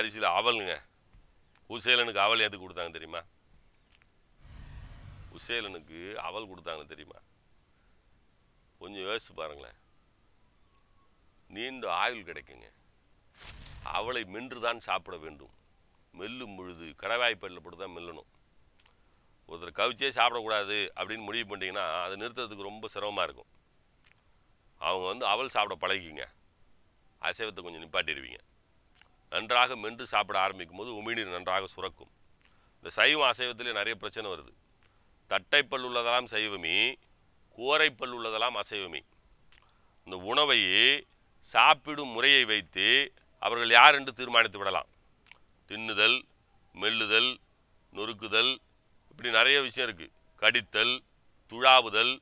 அரிசியில் அவலுங்க. உசேலனுக்கு அவல் எதுக்கு கொடுத்தாங்க தெரியுமா? உசேலனுக்கு அவல் கொடுத்தாங்க தெரியுமா? கொஞ்சம் யோசிச்சு பாருங்களேன். நீண்ட ஆயுள் கிடைக்குங்க. அவளை மின்றுதான் சாப்பிட வேண்டும். மெல்லும் பொழுது கடவாய்ப்பல்ல போட்டு தான் மெல்லணும். ஒருத்தர் கவிச்சே சாப்பிடக்கூடாது அப்படின்னு முடிவு பண்ணிட்டீங்கன்னா அதை நிறுத்துறதுக்கு ரொம்ப சிரமமாக இருக்கும். அவங்க வந்து அவள் சாப்பிட பழகிங்க அசைவத்தை கொஞ்சம் நிப்பாட்டிடுவீங்க. நன்றாக மென்று சாப்பிட ஆரம்பிக்கும் போது உமிழ்நீர் நன்றாக சுரக்கும். இந்த சைவம் அசைவத்திலே நிறைய பிரச்சனை வருது. தட்டைப்பல் உள்ளதெல்லாம் சைவமே கோரைப்பல் உள்ளதெல்லாம் அசைவமே. இந்த உணவை சாப்பிடும் முறையை வைத்து அவர்கள் யார் என்று தீர்மானித்து விடலாம். தின்னுதல் மெல்லுதல் நொறுக்குதல் இப்படி நிறைய விஷயம் இருக்குது கடித்தல் துழாவுதல்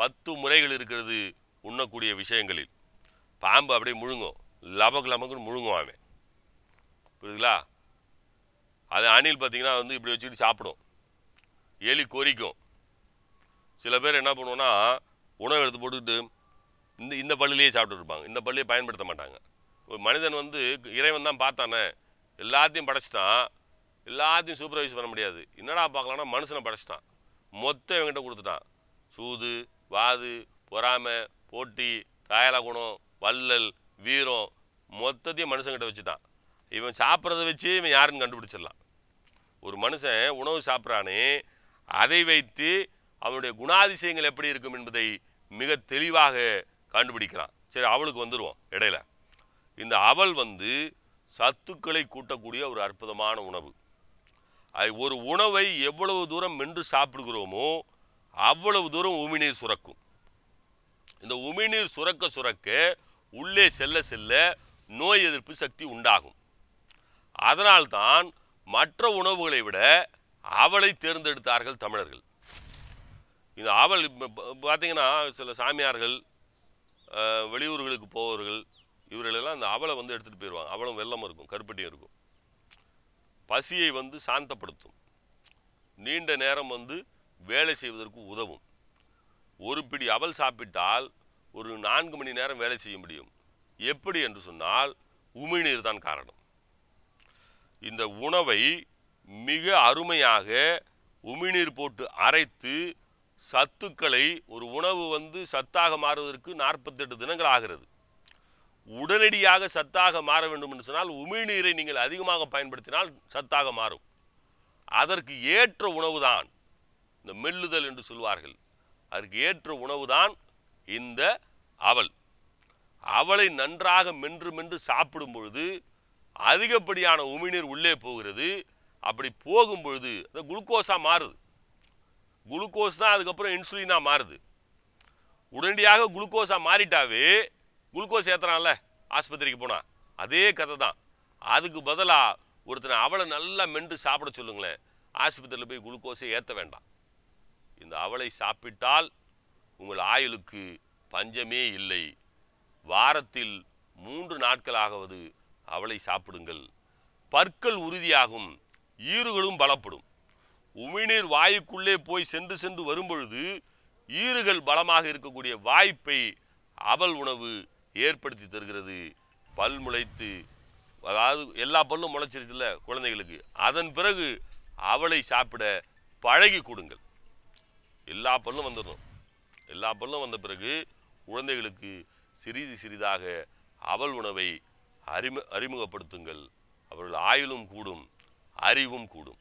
பத்து முறைகள் இருக்கிறது உண்ணக்கூடிய விஷயங்களில். பாம்பு அப்படியே முழுங்கும். லபக்கு லமக்குன்னு முழுங்கும் அவன் புரியுதுங்களா? அது அணில் பார்த்தீங்கன்னா வந்து இப்படி வச்சுக்கிட்டு சாப்பிடும். எலி கொறிக்கும். சில பேர் என்ன பண்ணுவோன்னா உணவு எடுத்து போட்டுக்கிட்டு இந்த இந்த பள்ளிலேயே சாப்பிட்டுருப்பாங்க இந்த பள்ளியை பயன்படுத்த மாட்டாங்க. ஒரு மனிதன் வந்து இறைவன் தான் பார்த்தானே எல்லாத்தையும் படைச்சிட்டான். எல்லாத்தையும் சூப்பர்வைஸ் பண்ண முடியாது. என்னடா பார்க்கலான்னா மனுஷனை படைச்சிட்டான். மொத்தம் இவங்ககிட்ட கொடுத்துட்டான். சூது வாது பொறாமை போட்டி தாயலகுணம் வள்ளல் வீரம் மொத்தத்தையும் மனுஷங்கிட்ட வச்சுட்டான். இவன் சாப்பிட்றத வச்சு இவன் யாருன்னு கண்டுபிடிச்சிடலாம். ஒரு மனுஷன் உணவு சாப்பிட்றானே அதை வைத்து அவனுடைய குணாதிசயங்கள் எப்படி இருக்கும் என்பதை மிக தெளிவாக கண்டுபிடிக்கிறான். சரி அவளுக்கு வந்துடுவோம் இடையில. இந்த அவள் வந்து சத்துக்களை கூட்டக்கூடிய ஒரு அற்புதமான உணவு. அது ஒரு உணவை எவ்வளவு தூரம் மென்று சாப்பிடுகிறோமோ அவ்வளவு தூரம் உமிநீர் சுரக்கும். இந்த உமிநீர் சுரக்க சுரக்க உள்ளே செல்ல செல்ல நோய் எதிர்ப்பு சக்தி உண்டாகும். அதனால்தான் மற்ற உணவுகளை விட அவளை தேர்ந்தெடுத்தார்கள் தமிழர்கள். இந்த அவல் பார்த்தீங்கன்னா சில சாமியார்கள் வெளியூர்களுக்கு போவர்கள் இவர்களெல்லாம் அந்த அவலை வந்து எடுத்துகிட்டு போயிடுவாங்க அவளும் வெள்ளம் இருக்கும் கருப்பட்டியும் இருக்கும். பசியை வந்து சாந்தப்படுத்தும். நீண்ட நேரம் வந்து வேலை செய்வதற்கு உதவும். ஒரு பிடி அவல் சாப்பிட்டால் ஒரு நான்கு மணி நேரம் வேலை செய்ய முடியும். எப்படி என்று சொன்னால் உமிழ்நீர் தான் காரணம். இந்த உணவை மிக அருமையாக உமிழ்நீர் போட்டு அரைத்து சத்துக்களை ஒரு உணவு வந்து சத்தாக மாறுவதற்கு நாற்பத்தெட்டு தினங்கள் ஆகிறது. உடனடியாக சத்தாக மாற வேண்டும் என்று சொன்னால் உமிழ்நீரை நீங்கள் அதிகமாக பயன்படுத்தினால் சத்தாக மாறும். அதற்கு ஏற்ற உணவுதான் இந்த மெல்லுதல் என்று சொல்வார்கள். அதற்கு ஏற்ற உணவுதான் இந்த அவல். அவளை நன்றாக மென்று மென்று சாப்பிடும் பொழுது அதிகப்படியான உமிழ்நீர் உள்ளே போகிறது. அப்படி போகும் பொழுது அது குளுக்கோஸாக மாறுது. குளுக்கோஸ் தான் அதுக்கப்புறம் இன்சுலினாக மாறுது. உடனடியாக குளுக்கோஸாக மாறிட்டாவே குளுக்கோஸ் ஏற்றுறான்ல ஆஸ்பத்திரிக்கு போனால் அதே கதை தான். அதுக்கு பதிலாக ஒருத்தனை அவளை நல்லா மென்று சாப்பிட சொல்லுங்களேன். ஆஸ்பத்திரியில் போய் குளுக்கோஸை ஏற்ற வேண்டாம். இந்த அவளை சாப்பிட்டால் உங்கள் ஆயுளுக்கு பஞ்சமே இல்லை. வாரத்தில் மூன்று நாட்களாகவது அவளை சாப்பிடுங்கள். பற்கள் உறுதியாகும் ஈறுகளும் பலப்படும். உமிழ்நீர் வாயுக்குள்ளே போய் சென்று சென்று வரும்பொழுது ஈறுகள் பலமாக இருக்கக்கூடிய வாய்ப்பை அவல் உணவு ஏற்படுத்தி தருகிறது. பல் முளைத்து அதாவது எல்லா பல்லும் முளைச்சிருச்சுல குழந்தைகளுக்கு. அதன் பிறகு அவளை சாப்பிட பழகி கொடுங்கள். எல்லா பல்லும் வந்துடணும். எல்லா பல்லும் வந்த பிறகு குழந்தைகளுக்கு சிறிது சிறிதாக அவல் உணவை அறிமு அறிமுகப்படுத்துங்கள். அவர்கள் ஆயுளும் கூடும் அறிவும் கூடும்.